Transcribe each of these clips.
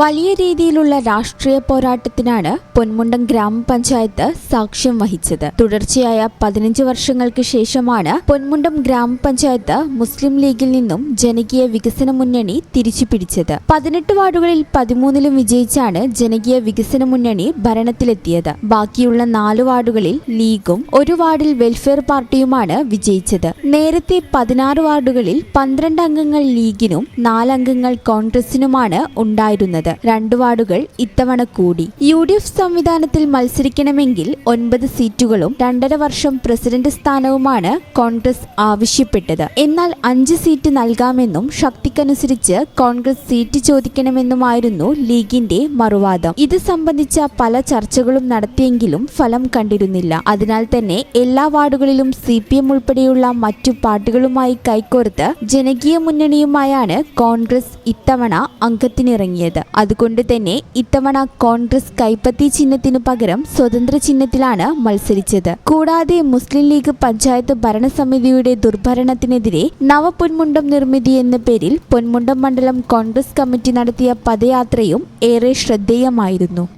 വലിയ രീതിയിലുള്ള രാഷ്ട്രീയ പോരാട്ടത്തിനാണ് പൊന്മുണ്ടം ഗ്രാമപഞ്ചായത്ത് സാക്ഷ്യം വഹിച്ചത്. തുടർച്ചയായ പതിനഞ്ച് വർഷങ്ങൾക്ക് ശേഷമാണ് പൊന്മുണ്ടം ഗ്രാമപഞ്ചായത്ത് മുസ്ലിം ലീഗിൽ നിന്നും ജനകീയ വികസന മുന്നണി തിരിച്ചു പിടിച്ചത് പതിനെട്ട് വാർഡുകളിൽ പതിമൂന്നിലും വിജയിച്ചാണ് ജനകീയ വികസന മുന്നണി ഭരണത്തിലെത്തിയത്. ബാക്കിയുള്ള നാല് വാർഡുകളിൽ ലീഗും ഒരു വാർഡിൽ വെൽഫെയർ പാർട്ടിയുമാണ് വിജയിച്ചത്. നേരത്തെ പതിനാറ് വാർഡുകളിൽ പന്ത്രണ്ട് അംഗങ്ങൾ ലീഗിനും നാലംഗങ്ങൾ കോൺഗ്രസിനുമാണ് ഉണ്ടായിരുന്നത്. രണ്ട് വാർഡുകൾ ഇത്തവണ കൂടി. യു ഡി എഫ് സംവിധാനത്തിൽ മത്സരിക്കണമെങ്കിൽ ഒൻപത് സീറ്റുകളും രണ്ടര വർഷം പ്രസിഡന്റ് സ്ഥാനവുമാണ് കോൺഗ്രസ് ആവശ്യപ്പെട്ടത്. എന്നാൽ അഞ്ച് സീറ്റ് നൽകാമെന്നും ശക്തിക്കനുസരിച്ച് കോൺഗ്രസ് സീറ്റ് ചോദിക്കണമെന്നുമായിരുന്നു ലീഗിന്റെ മറുവാദം. ഇത് സംബന്ധിച്ച പല ചർച്ചകളും നടത്തിയെങ്കിലും ഫലം കണ്ടിരുന്നില്ല. അതിനാൽ തന്നെ എല്ലാ വാർഡുകളിലും സി ഉൾപ്പെടെയുള്ള മറ്റു പാർട്ടികളുമായി കൈകോർത്ത് ജനകീയ മുന്നണിയുമായാണ് കോൺഗ്രസ് ഇത്തവണ അംഗത്തിനിറങ്ങിയത്. അതുകൊണ്ട് തന്നെ ഇത്തവണ കോൺഗ്രസ് കൈപ്പത്തി ചിഹ്നത്തിനു പകരം സ്വതന്ത്ര ചിഹ്നത്തിലാണ് മത്സരിച്ചത്. കൂടാതെ മുസ്ലിം ലീഗ് പഞ്ചായത്ത് ഭരണസമിതിയുടെ ദുർഭരണത്തിനെതിരെ നവപൊന്മുണ്ടം നിർമ്മിതി എന്ന പേരിൽ പൊന്മുണ്ടം മണ്ഡലം കോൺഗ്രസ് കമ്മിറ്റി നടത്തിയ പദയാത്രയും ഏറെ ശ്രദ്ധേയമായിരുന്നു.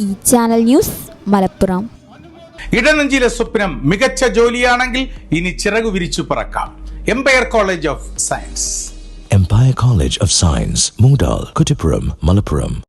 ഈ ചാനൽ ന്യൂസ് മലപ്പുറം. ഇടനെഞ്ചിലെ സ്വപ്നം മികച്ച ജോലിയാണെങ്കിൽ ഇനി ചിറകു വിരിച്ചു പറക്കാം. Empire college of science Empire College of Science, Mudal, Kutipuram, Malappuram.